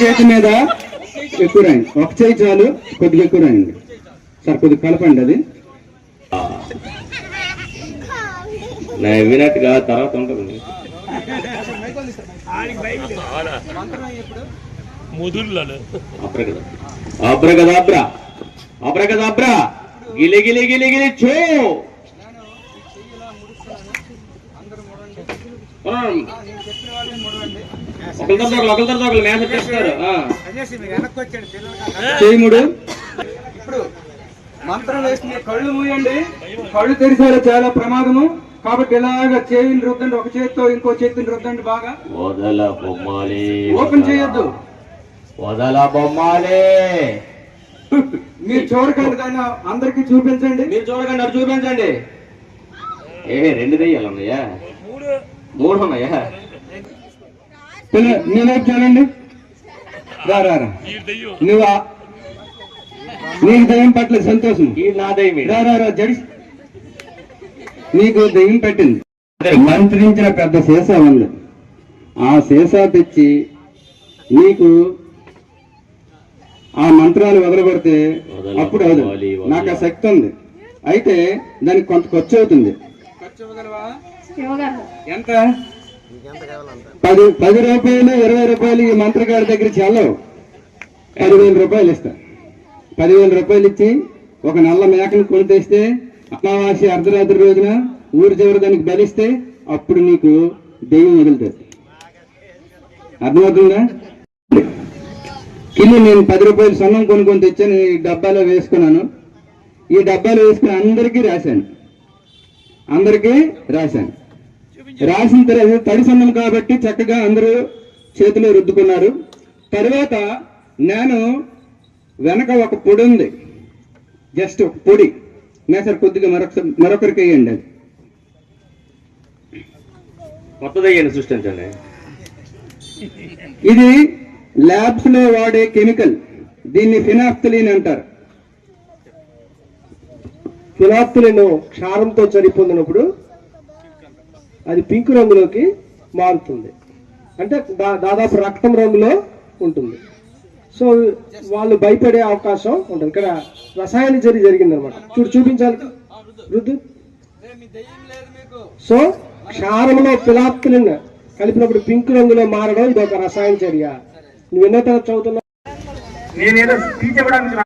చేతి మీద ఎక్కువ రాయండి ఒక చేయి చాలు కొద్దిగా ఎక్కువ రాయండి సార్ కొద్దిగా కలపండి అది. నవ్వినట్టుగా తర్వాత ఉంటుంది. అబ్రగదాబ్రా. అబ్రగదాబ్రా. గిలి గిలి గిలి గిలి చో. ఒకరు ఒకరు మేనేజ్ చేస్తారు. చేయముడు ఇప్పుడు మంత్రం వేసిన కళ్ళు మూయండి. కళ్ళు తెరిసేలా చాలా ప్రమాదము. కాబట్టి ఇలాగ చేయిని రుద్దండి ఒక చేతితో ఇంకో చేతిని రుద్దండి బాగా. వదల బొమ్మాలి ఓపెన్ చేయొద్దు. వదల బొమ్మాలి. మీరు చూడకండి కానీ అందరికి చూపించండి. మీరు చూడకండి అటు చూపించండి. ఏ రెండు దెయ్యాలు ఉన్నాయా మూడు ఉన్నాయా పిల్ల నీ వైపు చూడండి రా రా రా. ఈ దెయ్యం. నువ్వు? నీకు దయ్యం పట్ల సంతోషం. నా దయ్యం రా రా రా జడి. నీకు దయ్యం పెట్టింది. మంత్రించిన పెద్ద సీసా ఉంది. ఆ సీసా తెచ్చి నీకు ఆ మంత్రాలు వదలబడితే అప్పుడు అవదు నాకు ఆ శక్తి ఉంది. అయితే దానికి కొంత ఖర్చు అవుతుంది. ఇవ్వగలవా? ఎంత? పది పది రూపాయలు ఇరవై రూపాయలు ఈ మంత్రగాడి దగ్గర చెల్లవు. పదివేల రూపాయలు ఇస్తా. పదివేల రూపాయలు ఇచ్చి ఒక నల్ల మేకను కొని తెస్తే అమావాస్య అర్ధరాత్రి రోజున ఊరి చివరి దానికి బలిస్తే అప్పుడు నీకు దెయ్యం వదులుతుంది. అర్థమవుతుందా? కిలో నేను పది రూపాయలు సొన్నం కొనుక్కొని తెచ్చాను ఈ డబ్బాలో వేసుకున్నాను. ఈ డబ్బాలో వేసుకుని అందరికీ రాశాను. అందరికీ రాశాను. రాసిన తర్వాత తడి సన్నం కాబట్టి చక్కగా అందరూ చేతిలో రుద్దుకున్నారు. తర్వాత నేను వెనక ఒక పొడి ఉంది. జస్ట్ ఒక పొడి. సార్ కొద్దిగా మరొక మరొకరికి వేయండి అది. కొత్త దయ్యాన్ని సృష్టించండి. ఇది ల్యాబ్స్లో వాడే కెమికల్. దీన్ని ఫినాఫ్తలిన్ అంటారు. తిలాత్తులను క్షారంతో చనిపోయినప్పుడు అది పింక్ రంగులోకి మారుతుంది. అంటే దా- దాదాపు రక్తం రంగులో ఉంటుంది. సో వాళ్ళు భయపడే అవకాశం ఉంటుంది. ఇక్కడ రసాయన చర్య జరిగిందనమాట చూడు చూపించాలి. రుద్దు. సో క్షారంలో పిలాత్తులను కలిపినప్పుడు పింక్ రంగులో మారడం ఇది ఒక రసాయన చర్య. నువ్వు ఎన్నో తరగతి చదువుతున్నావు? నేనేదో స్పీచ్